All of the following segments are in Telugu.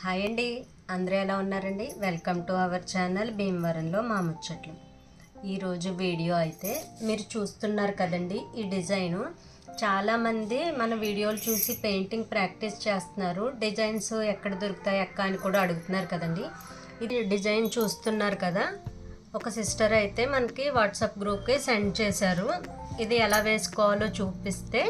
హాయ్ అండి. అందరూ ఎలా ఉన్నారండి? వెల్కమ్ టు అవర్ ఛానల్ భీమవరంలో మా ముచ్చట్లు. ఈరోజు వీడియో అయితే మీరు చూస్తున్నారు కదండి ఈ డిజైను. చాలామంది మన వీడియోలు చూసి పెయింటింగ్ ప్రాక్టీస్ చేస్తున్నారు. డిజైన్స్ ఎక్కడ దొరుకుతాయి ఎక్క అని కూడా అడుగుతున్నారు కదండి. ఇది డిజైన్ చూస్తున్నారు కదా. ఒక సిస్టర్ అయితే మనకి వాట్సాప్ గ్రూప్కి సెండ్ చేశారు. ఇది ఎలా వేసుకోవాలో చూపిస్తే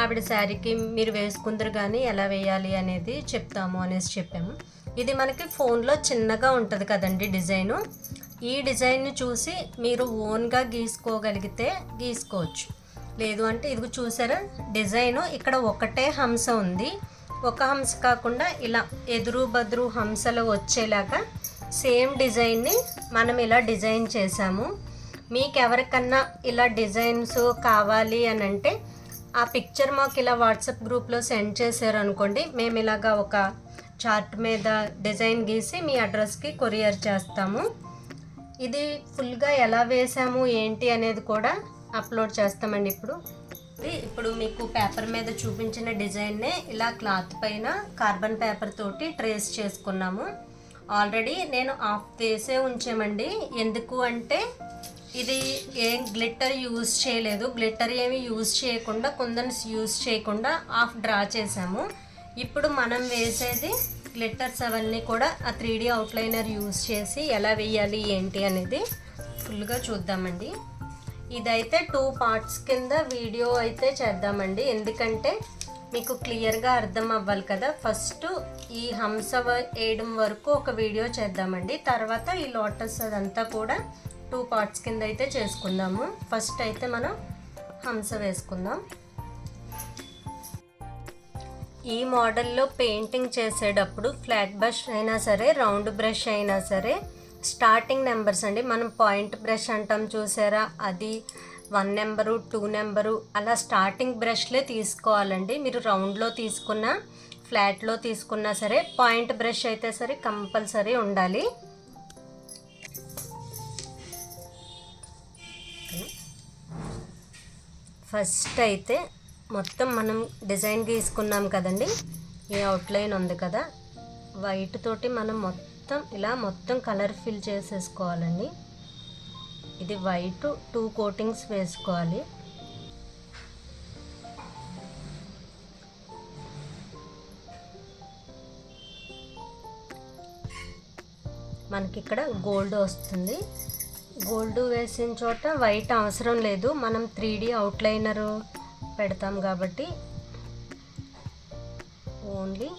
ఆవిడ శారీకి మీరు వేసుకుందరు కానీ ఎలా వేయాలి అనేది చెప్తాము అనేసి చెప్పాము. ఇది మనకి ఫోన్లో చిన్నగా ఉంటుంది కదండి డిజైను. ఈ డిజైన్ని చూసి మీరు ఓన్గా గీసుకోగలిగితే గీసుకోవచ్చు. లేదు అంటే ఇది చూసారా డిజైను ఇక్కడ ఒకటే హంస ఉంది. ఒక హంస కాకుండా ఇలా ఎదురు బదురు హంసలు వచ్చేలాగా సేమ్ డిజైన్ని మనం ఇలా డిజైన్ చేసాము మీకు ఎవరికన్నా ఇలా డిజైన్స్ కావాలి అని అంటే ఆ పిక్చర్ మాకు ఇలా వాట్సాప్ గ్రూప్లో సెండ్ చేశారు అనుకోండి మేము ఇలాగా ఒక చార్ట్ మీద డిజైన్ గీసి మీ అడ్రస్కి కొరియర్ చేస్తాము. ఇది ఫుల్గా ఎలా వేసాము ఏంటి అనేది కూడా అప్లోడ్ చేస్తామండి ఇప్పుడు. ఇప్పుడు మీకు పేపర్ మీద చూపించిన డిజైన్నే ఇలా క్లాత్ పైన కార్బన్ పేపర్ తోటి ట్రేస్ చేసుకున్నాము. ఆల్రెడీ నేను ఆఫ్ వేసే ఉంచామండి. ఎందుకు అంటే ఇది ఏం గ్లిట్టర్ యూజ్ చేయలేదు. గ్లిట్టర్ ఏమి యూజ్ చేయకుండా కుందన్స్ యూజ్ చేయకుండా ఆఫ్ డ్రా చేసాము ఇప్పుడు మనం వేసేది గ్లిట్టర్స్ అవన్నీ కూడా ఆ త్రీ డీ అవుట్లైనర్ యూజ్ చేసి ఎలా వేయాలి ఏంటి అనేది ఫుల్గా చూద్దామండి. ఇదైతే టూ పార్ట్స్ కింద వీడియో అయితే చేద్దామండి. ఎందుకంటే మీకు క్లియర్గా అర్థం అవ్వాలి కదా. ఫస్ట్ ఈ హంస వేయడం వరకు ఒక వీడియో చేద్దామండి. తర్వాత ఈ లోటస్ అదంతా కూడా టూ పార్ట్స్ కింద అయితే చేసుకుందాము ఫస్ట్ అయితే మనం హంస వేసుకుందాం. ఈ మోడల్లో పెయింటింగ్ చేసేటప్పుడు ఫ్లాట్ బ్రష్ అయినా సరే రౌండ్ బ్రష్ అయినా సరే స్టార్టింగ్ నెంబర్స్ అండి. మనం పాయింట్ బ్రష్ అంటాం చూసారా? అది వన్ నెంబరు టూ నెంబరు అలా స్టార్టింగ్ బ్రష్లే తీసుకోవాలండి. మీరు రౌండ్లో తీసుకున్నా ఫ్లాట్లో తీసుకున్నా సరే పాయింట్ బ్రష్ అయితే సరే కంపల్సరీ ఉండాలి. ఫస్ట్ అయితే మొత్తం మనం డిజైన్ గీసుకున్నాం కదండి. ఈ అవుట్లైన్ ఉంది కదా. వైట్ తోటి మనం మొత్తం ఇలా మొత్తం కలర్ ఫిల్ చేసేసుకోవాలండి. ఇది వైట్ టూ కోటింగ్స్ వేసుకోవాలి. మనకి ఇక్కడ గోల్డ్ వస్తుంది. గోల్డ్ వేసిన చోట వైట్ అవసరం లేదు. మనం త్రీ డీ అవుట్లైనర్ పెడతాం కాబట్టి ఓన్లీ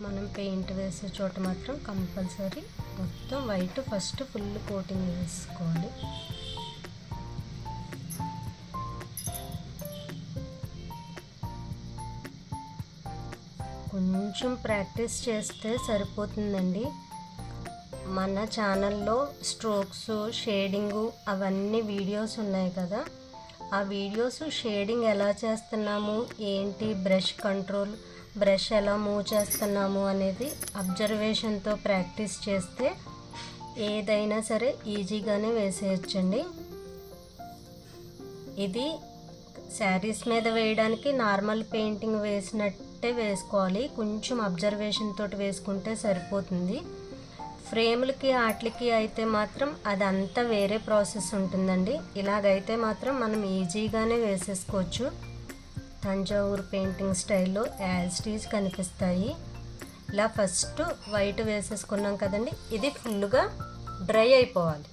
మనం పెయింట్ వేసే చోట మాత్రం కంపల్సరీ మొత్తం వైట్ ఫస్ట్ ఫుల్ కోటింగ్ వేసుకోవాలి. కొంచెం ప్రాక్టీస్ చేస్తే సరిపోతుందండి. మన ఛానల్లో స్ట్రోక్స్ షేడింగు అవన్నీ వీడియోస్ ఉన్నాయి కదా. ఆ వీడియోస్ షేడింగ్ ఎలా చేస్తున్నాము? ఏంటి బ్రష్ కంట్రోల్? బ్రష్ ఎలా మూవ్ చేస్తున్నాము అనేది అబ్జర్వేషన్తో ప్రాక్టీస్ చేస్తే ఏదైనా సరే ఈజీగానే వేసేయచ్చండి. ఇది శారీస్ మీద వేయడానికి నార్మల్ పెయింటింగ్ వేసినట్టే వేసుకోవాలి. కొంచెం అబ్జర్వేషన్ తోటి వేసుకుంటే సరిపోతుంది. ఫ్రేములకి వాటికి అయితే మాత్రం అదంతా వేరే ప్రాసెస్ ఉంటుందండి. ఇలాగైతే మాత్రం మనం ఈజీగానే వేసేసుకోవచ్చు. తంజావూరు పెయింటింగ్ స్టైల్లో యాజ్టీజ్ కనిపిస్తాయి. ఇలా ఫస్ట్ వైట్ వేసేసుకున్నాం కదండి ఇది ఫుల్గా డ్రై అయిపోవాలి.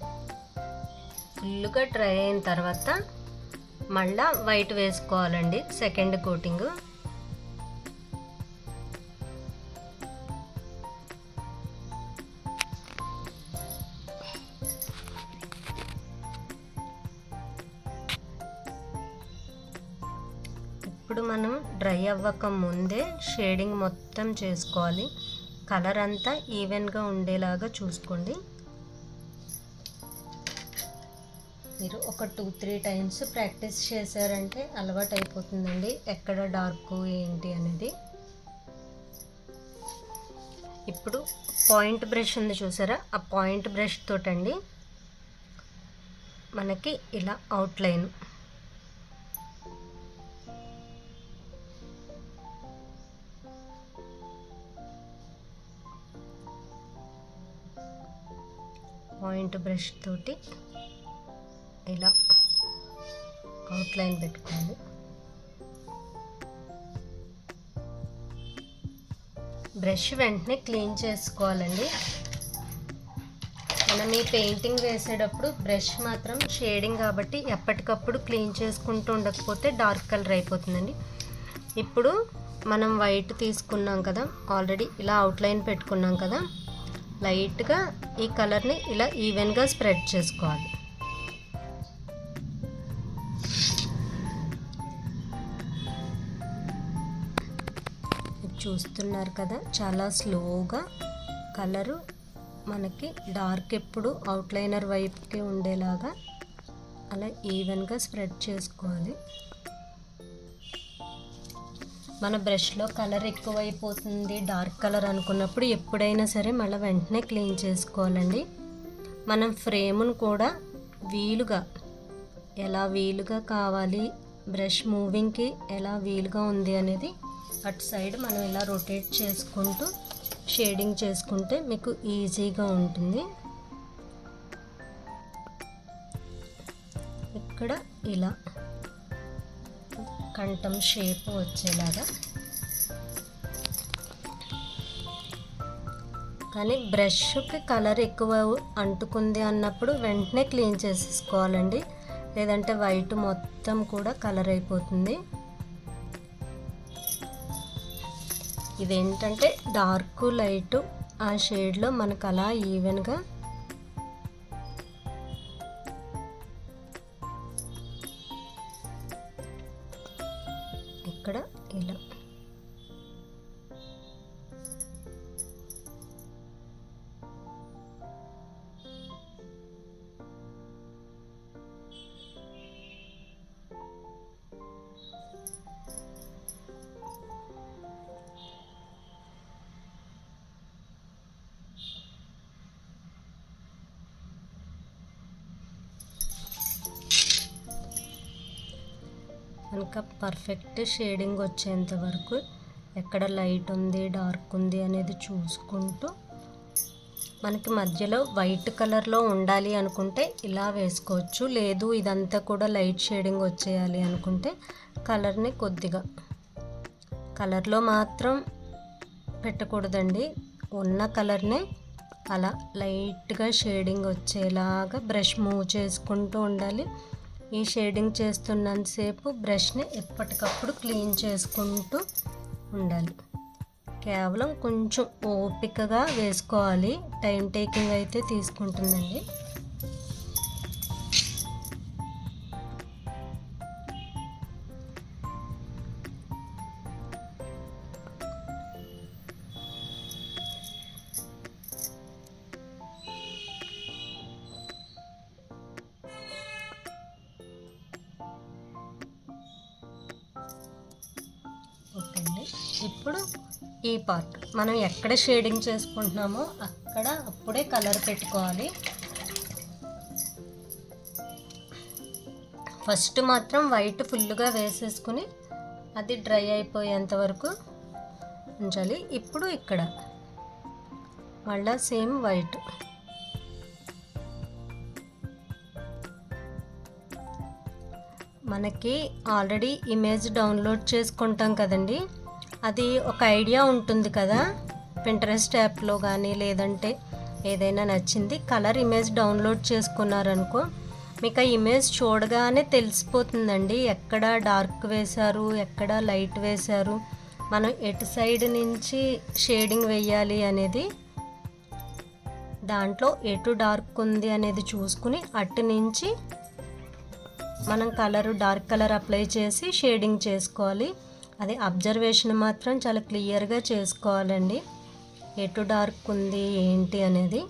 ఫుల్గా డ్రై అయిన తర్వాత మళ్ళా వైట్ వేసుకోవాలండి సెకండ్ కోటింగ్. ఇప్పుడు మనం డ్రై అవ్వక ముందే షేడింగ్ మొత్తం చేసుకోవాలి. కలర్ అంతా ఈవెన్గా ఉండేలాగా చూసుకోండి. మీరు ఒక టూ త్రీ టైమ్స్ ప్రాక్టీస్ చేశారంటే అలవాటు అయిపోతుందండి. ఎక్కడ డార్క్ ఏంటి అనేది. ఇప్పుడు పాయింట్ బ్రష్ ఉంది చూసారా? ఆ పాయింట్ బ్రష్ తోటండి. మనకి ఇలా అవుట్లైన్ పాయింట్ బ్రష్ తోటి ఇలా అవుట్లైన్ పెట్టుకోవాలి. బ్రష్ వెంటనే క్లీన్ చేసుకోవాలండి. మనం ఈ పెయింటింగ్ వేసేటప్పుడు బ్రష్ మాత్రం షేడింగ్ కాబట్టి ఎప్పటికప్పుడు క్లీన్ చేసుకుంటూ ఉండకపోతే డార్క్ కలర్ అయిపోతుందండి. ఇప్పుడు మనం వైట్ తీసుకున్నాం కదా ఆల్రెడీ ఇలా అవుట్లైన్ పెట్టుకున్నాం కదా లైట్గా ఈ కలర్ని ఇలా ఈవెన్గా స్ప్రెడ్ చేసుకోవాలి. చూస్తున్నారు కదా చాలా స్లోగా కలరు మనకి డార్క్ ఎప్పుడు అవుట్లైనర్ వైపుకి ఉండేలాగా అలా ఈవెన్గా స్ప్రెడ్ చేసుకోవాలి. మన బ్రష్లో కలర్ ఎక్కువైపోతుంది డార్క్ కలర్ అనుకున్నప్పుడు ఎప్పుడైనా సరే మళ్ళీ వెంటనే క్లీన్ చేసుకోవాలండి. మనం ఫ్రేమును కూడా వీలుగా ఎలా వీలుగా కావాలి బ్రష్ మూవింగ్కి ఎలా వీలుగా ఉంది అనేది అటు సైడ్ మనం ఇలా రొటేట్ చేసుకుంటూ షేడింగ్ చేసుకుంటే మీకు ఈజీగా ఉంటుంది. ఇక్కడ ఇలా కంఠం షేప్ వచ్చేలాగా. కానీ బ్రష్కి కలర్ ఎక్కువ అంటుకుంది అన్నప్పుడు వెంటనే క్లీన్ చేసేసుకోవాలండి. లేదంటే వైట్ మొత్తం కూడా కలర్ అయిపోతుంది. ఇదేంటంటే డార్క్ లైట్ ఆ షేడ్లో మనకు అలా ఈవెన్గా ఇంకా పర్ఫెక్ట్ షేడింగ్ వచ్చేంత వరకు ఎక్కడ లైట్ ఉంది డార్క్ ఉంది అనేది చూసుకుంటూ మనకి మధ్యలో వైట్ కలర్లో ఉండాలి అనుకుంటే ఇలా వేసుకోవచ్చు. లేదు ఇదంతా కూడా లైట్ షేడింగ్ వచ్చేయాలి అనుకుంటే కలర్ని కొద్దిగా. కలర్లో మాత్రం పెట్టకూడదండి. ఉన్న కలర్నే అలా లైట్గా షేడింగ్ వచ్చేలాగా బ్రష్ మూవ్ చేసుకుంటూ ఉండాలి. ఈ షేడింగ్ చేస్తున్నంతసేపు బ్రష్ని ఎప్పటికప్పుడు క్లీన్ చేసుకుంటూ ఉండాలి. కేవలం కొంచెం ఓపికగా వేసుకోవాలి. టైం టేకింగ్ అయితే తీసుకుంటుందండి. ఇప్పుడు ఈ పార్ట్ మనం ఎక్కడ షేడింగ్ చేసుకుంటున్నామో అక్కడ అప్పుడే కలర్ పెట్టుకోవాలి. ఫస్ట్ మాత్రం వైట్ ఫుల్గా వేసేసుకుని అది డ్రై అయిపోయేంత వరకు ఉంచాలి. ఇప్పుడు ఇక్కడ మళ్ళా సేమ్ వైట్ మనకి ఆల్రెడీ ఇమేజ్ డౌన్లోడ్ చేసుకుంటాం కదండి. అది ఒక ఐడియా ఉంటుంది కదా. పింటరెస్ట్ యాప్లో కానీ లేదంటే ఏదైనా నచ్చింది కలర్ ఇమేజ్ డౌన్లోడ్ చేసుకున్నారనుకో మీకు ఆ ఇమేజ్ చూడగానే తెలిసిపోతుందండి. ఎక్కడ డార్క్ వేశారు ఎక్కడ లైట్ వేశారు మనం ఎటు సైడ్ నుంచి షేడింగ్ వేయాలి అనేది దాంట్లో ఎటు డార్క్ ఉంది అనేది చూసుకుని అటు నుంచి మనం కలరు డార్క్ కలర్ అప్లై చేసి షేడింగ్ చేసుకోవాలి. అది అబ్జర్వేషన్ మాత్రం చాలా క్లియర్గా చేసుకోవాలండి. ఎటు డార్క్ ఉంది ఏంటి అనేది.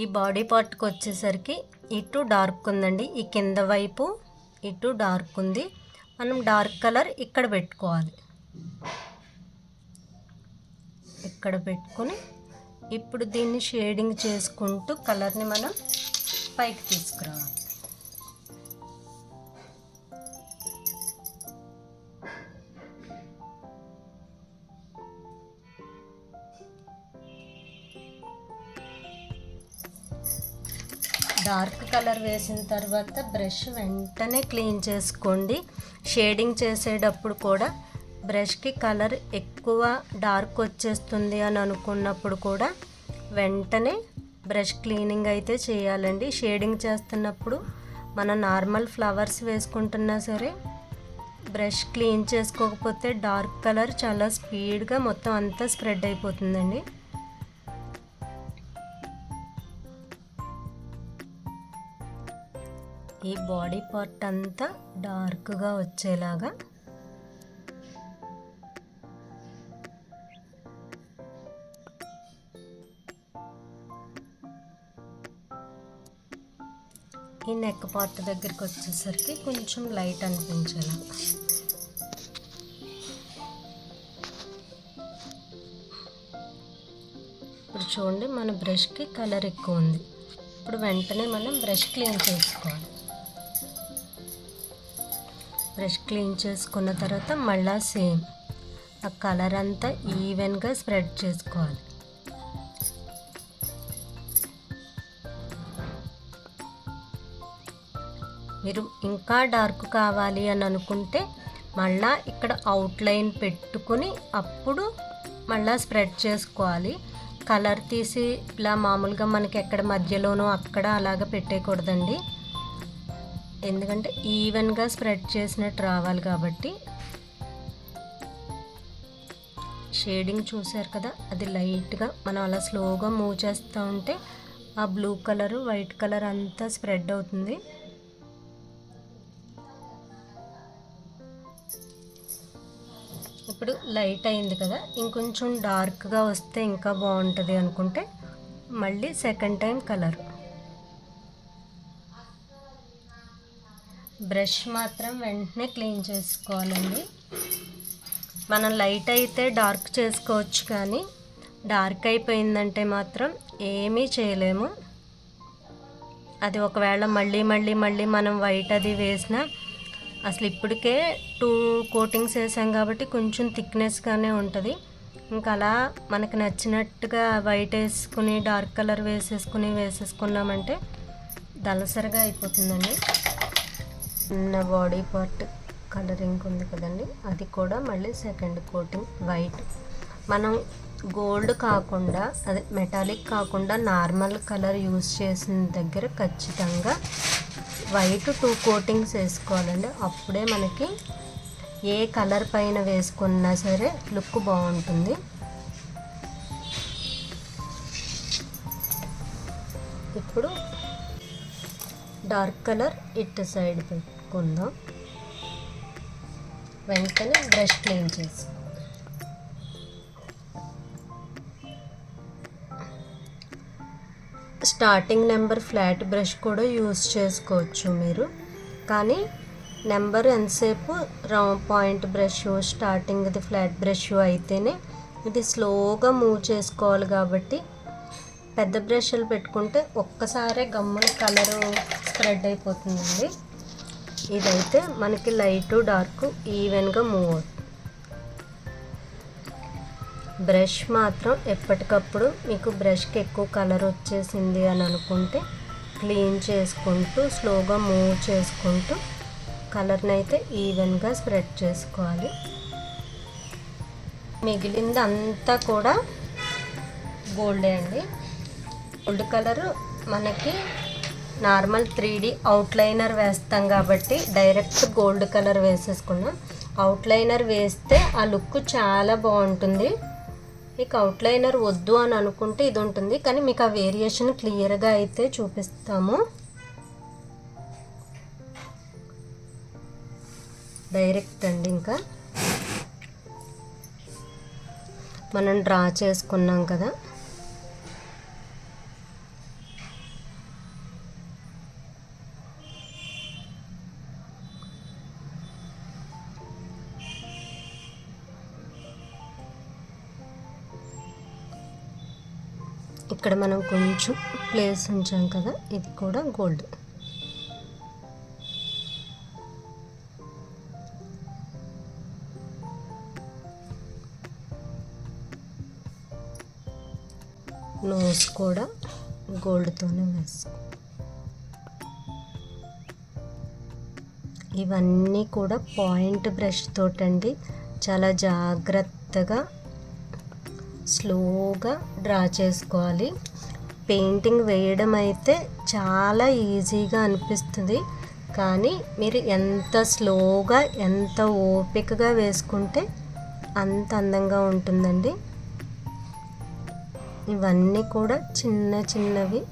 ఈ బాడీ పార్ట్కి వచ్చేసరికి ఇటు డార్క్ ఉందండి. ఈ కింద వైపు ఇటు డార్క్ ఉంది. మనం డార్క్ కలర్ ఇక్కడ పెట్టుకోవాలి. ఇక్కడ పెట్టుకొని ఇప్పుడు దీన్ని షేడింగ్ చేసుకుంటూ కలర్ని మనం పైకి తీసుకురావాలి. డార్క్ కలర్ వేసిన తర్వాత బ్రష్ వెంటనే క్లీన్ చేసుకోండి. షేడింగ్ చేసేటప్పుడు కూడా బ్రష్కి కలర్ ఎక్కువ డార్క్ వచ్చేస్తుంది అని అనుకున్నప్పుడు కూడా వెంటనే బ్రష్ క్లీనింగ్ అయితే చేయాలండి. షేడింగ్ చేస్తున్నప్పుడు మనం నార్మల్ ఫ్లవర్స్ వేసుకుంటున్నా సరే బ్రష్ క్లీన్ చేసుకోకపోతే డార్క్ కలర్ చాలా స్పీడ్గా మొత్తం అంతా స్ప్రెడ్ అయిపోతుందండి. ఈ బాడీ పార్ట్ అంతా డార్క్గా వచ్చేలాగా ఈ నెక్ పార్ట్ దగ్గరికి వచ్చేసరికి కొంచెం లైట్ అనిపించాలి. ఇప్పుడు చూడండి మన బ్రష్కి కలర్ ఎక్కువ ఉంది. ఇప్పుడు వెంటనే మనం బ్రష్ క్లీన్ చేసుకోవాలి. బ్రష్ క్లీన్ చేసుకున్న తర్వాత మళ్ళా సేమ్. ఆ కలర్ అంతా ఈవెన్గా స్ప్రెడ్ చేసుకోవాలి. మీరు ఇంకా డార్క్ కావాలి అని అనుకుంటే మళ్ళా ఇక్కడ అవుట్లైన్ పెట్టుకుని అప్పుడు మళ్ళా స్ప్రెడ్ చేసుకోవాలి. కలర్ తీసి ఇలా మామూలుగా మనకి ఎక్కడ మధ్యలోనూ అక్కడ అలాగ పెట్టేయకూడదండి. ఎందుకంటే ఈవెన్గా స్ప్రెడ్ చేసినట్టు రావాలి కాబట్టి షేడింగ్ చూసారు కదా అది లైట్గా మనం అలా స్లోగా మూవ్ చేస్తూ ఉంటే ఆ బ్లూ కలరు వైట్ కలర్ అంతా స్ప్రెడ్ అవుతుంది. ఇప్పుడు లైట్ అయింది కదా ఇంకొంచెం డార్క్గా వస్తే ఇంకా బాగుంటుంది అనుకుంటే మళ్ళీ సెకండ్ టైం కలర్ బ్రష్ మాత్రం వెంటనే క్లీన్ చేసుకోవాలండి. మనం లైట్ అయితే డార్క్ చేసుకోవచ్చు కానీ డార్క్ అయిపోయిందంటే మాత్రం ఏమీ చేయలేము. అది ఒకవేళ మళ్ళీ మళ్ళీ మళ్ళీ మనం వైట్ అది వేసినా అసలు ఇప్పటికే టూ కోటింగ్స్ వేసాం కాబట్టి కొంచెం థిక్నెస్గానే ఉంటుంది. ఇంకా అలా మనకు నచ్చినట్టుగా వైట్ వేసుకుని డార్క్ కలర్ వేసేసుకుని వేసేసుకున్నామంటే దలసరిగా అయిపోతుందండి. చిన్న బాడీ పార్ట్ కలరింగ్ ఉంది కదండి. అది కూడా మళ్ళీ సెకండ్ కోటింగ్ వైట్. మనం గోల్డ్ కాకుండా అదే మెటాలిక్ కాకుండా నార్మల్ కలర్ యూస్ చేసిన దగ్గర ఖచ్చితంగా వైట్ టూ కోటింగ్స్ వేసుకోవాలండి. అప్పుడే మనకి ఏ కలర్ పైన వేసుకున్నా సరే లుక్ బాగుంటుంది. ఇప్పుడు డార్క్ కలర్ ఇట్ సైడ్ పెట్టుకుందాం వెంటనే బ్రష్ క్లీన్ చేసి స్టార్టింగ్ నెంబర్ ఫ్లాట్ బ్రష్ కూడా యూస్ చేసుకోవచ్చు మీరు. కానీ నెంబర్ ఎంతసేపు రౌండ్ పాయింట్ బ్రష్ స్టార్టింగ్ది ఫ్లాట్ బ్రష్ అయితేనే ఇది స్లోగా మూవ్ చేసుకోవాలి కాబట్టి పెద్ద బ్రష్లు పెట్టుకుంటే ఒక్కసారే గమ్మున కలరు స్ప్రెడ్ అయిపోతుందండి. ఇదైతే మనకి లైట్ డార్క్ ఈవెన్గా మూవ్ అవుతుంది. బ్రష్ మాత్రం ఎప్పటికప్పుడు మీకు బ్రష్కి ఎక్కువ కలర్ వచ్చేసింది అని అనుకుంటే క్లీన్ చేసుకుంటూ స్లోగా మూవ్ చేసుకుంటూ కలర్ని అయితే ఈవెన్గా స్ప్రెడ్ చేసుకోవాలి. మిగిలింది అంతా కూడా గోల్డే అండి. గోల్డ్ కలర్ మనకి నార్మల్ త్రీ డి అవుట్లైనర్ వేస్తాం కాబట్టి డైరెక్ట్ గోల్డ్ కలర్ వేసేసుకున్నాం. అవుట్లైనర్ వేస్తే ఆ లుక్ చాలా బాగుంటుంది. మీకు అవుట్లైనర్ వద్దు అని అనుకుంటే ఇది ఉంటుంది కానీ మీకు ఆ వేరియేషన్ క్లియర్గా అయితే చూపిస్తాము. డైరెక్ట్ అండి ఇంకా. మనం డ్రా చేసుకున్నాం కదా. కొంచెం ప్లేస్ ఉంచాం కదా ఇది కూడా గోల్డ్. నోస్ కూడా గోల్డ్తోనే వేసుకో. ఇవన్నీ కూడా పాయింట్ బ్రష్ తోటండి చాలా జాగ్రత్తగా స్లోగా డ్రా చేసుకోవాలి. పెయింటింగ్ వేయడం అయితే చాలా ఈజీగా అనిపిస్తుంది. కానీ మీరు ఎంత స్లోగా ఎంత ఓపికగా వేసుకుంటే అంత అందంగా ఉంటుందండి. ఇవన్నీ కూడా చిన్న చిన్నవి.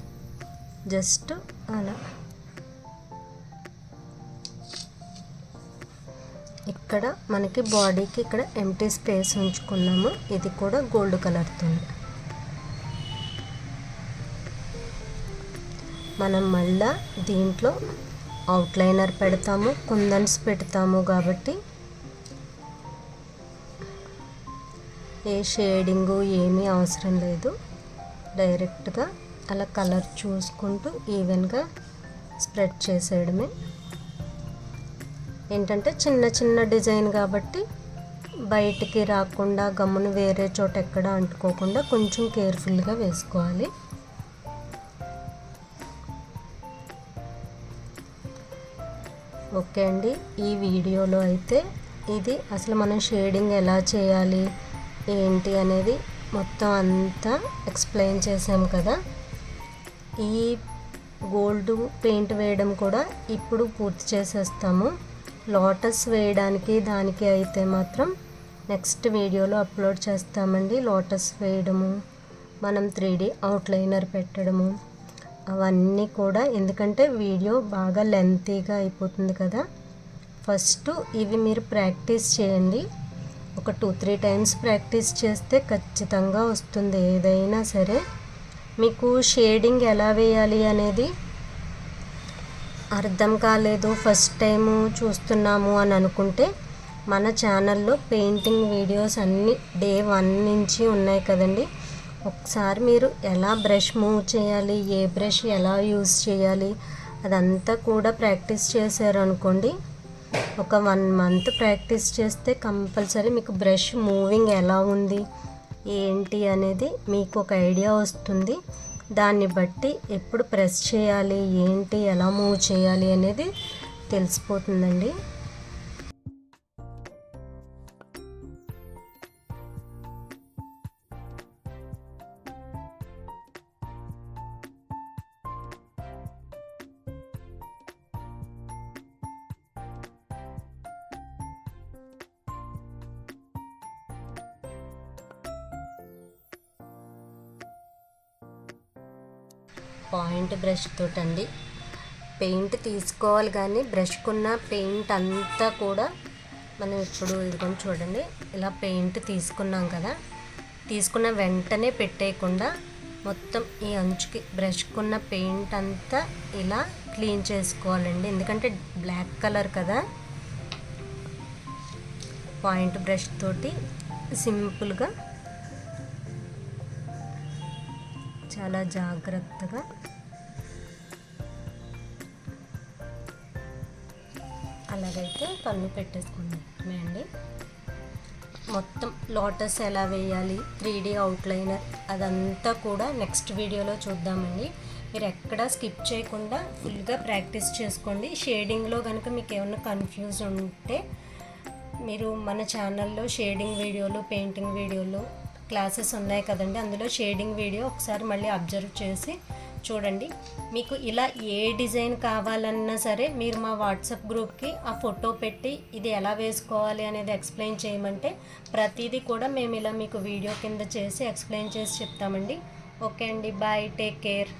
జస్ట్ అలా. ఇక్కడ మనకి బాడీకి ఇక్కడ ఎంటీ స్పేస్ ఉంచుకున్నాము. ఇది కూడా గోల్డ్ కలర్తో మనం మళ్ళా దీంట్లో అవుట్లైనర్ పెడతాము కుందన్స్ పెడతాము కాబట్టి ఏ షేడింగు ఏమీ అవసరం లేదు. డైరెక్ట్గా అలా కలర్ చూసుకుంటూ ఈవెన్గా స్ప్రెడ్ చేసేయడమే. ఏంటంటే చిన్న చిన్న డిజైన్ కాబట్టి బయటికి రాకుండా గమ్మును వేరే చోట ఎక్కడ అంటుకోకుండా కొంచెం కేర్ఫుల్గా వేసుకోవాలి. ఓకే అండి. ఈ వీడియోలో అయితే ఇది అసలు మనం షేడింగ్ ఎలా చేయాలి ఏంటి అనేది మొత్తం అంతా ఎక్స్ప్లెయిన్ చేసాం కదా. ఈ గోల్డ్ పెయింట్ వేయడం కూడా ఇప్పుడు పూర్తి చేసేస్తాము. లోటస్ వేయడానికి దానికి అయితే మాత్రం నెక్స్ట్ వీడియోలో అప్లోడ్ చేస్తామండి లోటస్ వేయడము. మనం త్రీ డీ అవుట్లైనర్ పెట్టడము. అవన్నీ కూడా ఎందుకంటే వీడియో బాగా లెంతీగా అయిపోతుంది కదా. ఫస్ట్ ఇవి మీరు ప్రాక్టీస్ చేయండి. ఒక టూ త్రీ టైమ్స్ ప్రాక్టీస్ చేస్తే ఖచ్చితంగా వస్తుంది ఏదైనా సరే. మీకు షేడింగ్ ఎలా వేయాలి అనేది అర్థం కాలేదు. ఫస్ట్ టైము చూస్తున్నాము అని అనుకుంటే మన ఛానల్లో పెయింటింగ్ వీడియోస్ అన్నీ డే వన్ నుంచి ఉన్నాయి కదండి. ఒకసారి మీరు ఎలా బ్రష్ మూవ్ చేయాలి ఏ బ్రష్ ఎలా యూస్ చేయాలి అదంతా కూడా ప్రాక్టీస్ చేశారనుకోండి ఒక వన్ మంత్ ప్రాక్టీస్ చేస్తే కంపల్సరీ మీకు బ్రష్ మూవింగ్ ఎలా ఉంది ఏంటి అనేది మీకు ఒక ఐడియా వస్తుంది. దాన్ని బట్టి ఎప్పుడు ప్రెస్ చేయాలి ఏంటి ఎలా మూవ్ చేయాలి అనేది తెలిసిపోతుందండి. బ్రష్ తోటండి. పెయింట్ తీసుకోవాలి కానీ బ్రష్కున్న పెయింట్ అంతా కూడా మనం ఇప్పుడు ఇదిగోండి చూడండి. ఇలా పెయింట్ తీసుకున్నాం కదా. తీసుకున్న వెంటనే పెట్టేయకుండా మొత్తం ఈ అంచుకి బ్రష్కున్న పెయింట్ అంతా ఇలా క్లీన్ చేసుకోవాలండి. ఎందుకంటే బ్లాక్ కలర్ కదా. పాయింట్ బ్రష్ తోటి సింపుల్గా చాలా జాగ్రత్తగా అలాగైతే పన్ను పెట్టేసుకున్నామే అండి మొత్తం లోటస్ ఎలా వేయాలి త్రీ డీ అవుట్లైనర్ అదంతా కూడా నెక్స్ట్ వీడియోలో చూద్దామండి. మీరు ఎక్కడా స్కిప్ చేయకుండా ఫుల్గా ప్రాక్టీస్ చేసుకోండి. షేడింగ్లో కనుక మీకు ఏమైనా కన్ఫ్యూజ్ ఉంటే మీరు మన ఛానల్లో షేడింగ్ వీడియోలు పెయింటింగ్ వీడియోలు క్లాసెస్ ఉన్నాయి కదండి అందులో షేడింగ్ వీడియో ఒకసారి మళ్ళీ అబ్జర్వ్ చేసి చూడండి. మీకు ఇలా ఏ డిజైన్ కావాలన్నా సరే మీరు మా వాట్సాప్ గ్రూప్కి ఆ ఫోటో పెట్టి ఇది ఎలా వేసుకోవాలి అనేది ఎక్స్ప్లెయిన్ చేయమంటే ప్రతిదీ కూడా మేము ఇలా మీకు వీడియో కింద చేసి ఎక్స్ప్లెయిన్ చేసి చెప్తామండి. ఓకే అండి. బాయ్. Take care.